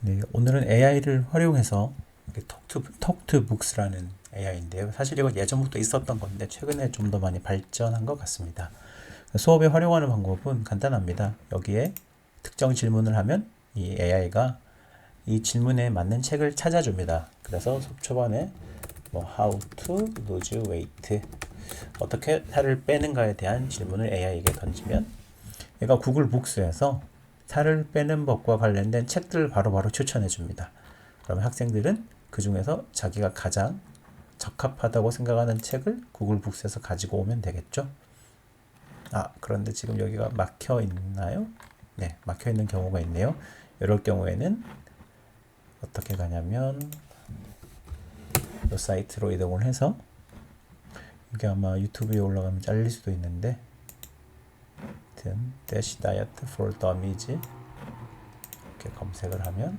네, 오늘은 AI를 활용해서 톡투, 톡투북스라는 AI인데요. 사실 이건 예전부터 있었던 건데 최근에 좀 더 많이 발전한 것 같습니다. 수업에 활용하는 방법은 간단합니다. 여기에 특정 질문을 하면 이 AI가 이 질문에 맞는 책을 찾아줍니다. 그래서 수업 초반에 뭐 how to lose weight 어떻게 살을 빼는가에 대한 질문을 AI에게 던지면 얘가 구글 북스에서 살을 빼는 법과 관련된 책들을 바로 바로 추천해 줍니다. 그러면 학생들은 그 중에서 자기가 가장 적합하다고 생각하는 책을 구글 북스에서 가지고 오면 되겠죠. 아, 그런데 지금 여기가 막혀 있나요? 네, 막혀 있는 경우가 있네요. 이럴 경우에는 어떻게 가냐면 이 사이트로 이동을 해서 이게 아마 유튜브에 올라가면 잘릴 수도 있는데 하여튼 dash diet for dummies 이렇게 검색을 하면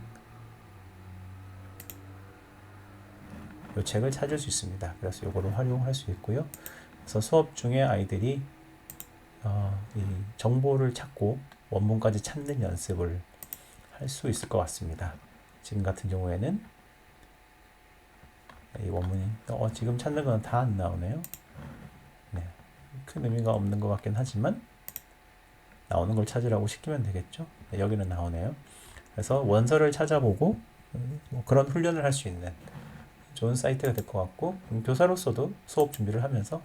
이 책을 찾을 수 있습니다. 그래서 이거를 활용할 수 있고요. 그래서 수업 중에 아이들이 어, 이 정보를 찾고 원문까지 찾는 연습을 할 수 있을 것 같습니다. 지금 같은 경우에는 이 원문이 어, 지금 찾는 건 다 안 나오네요. 네, 큰 의미가 없는 것 같긴 하지만 나오는 걸 찾으라고 시키면 되겠죠. 네, 여기는 나오네요. 그래서 원서를 찾아보고 음, 뭐 그런 훈련을 할 수 있는 좋은 사이트가 될 것 같고 음, 교사로서도 수업 준비를 하면서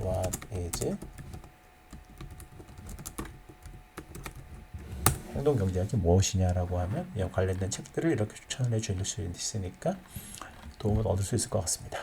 what is 행동 경제학이 무엇이냐라고 하면 관련된 책들을 이렇게 추천을 해줄 수 있으니까 도움을 얻을 수 있을 것 같습니다.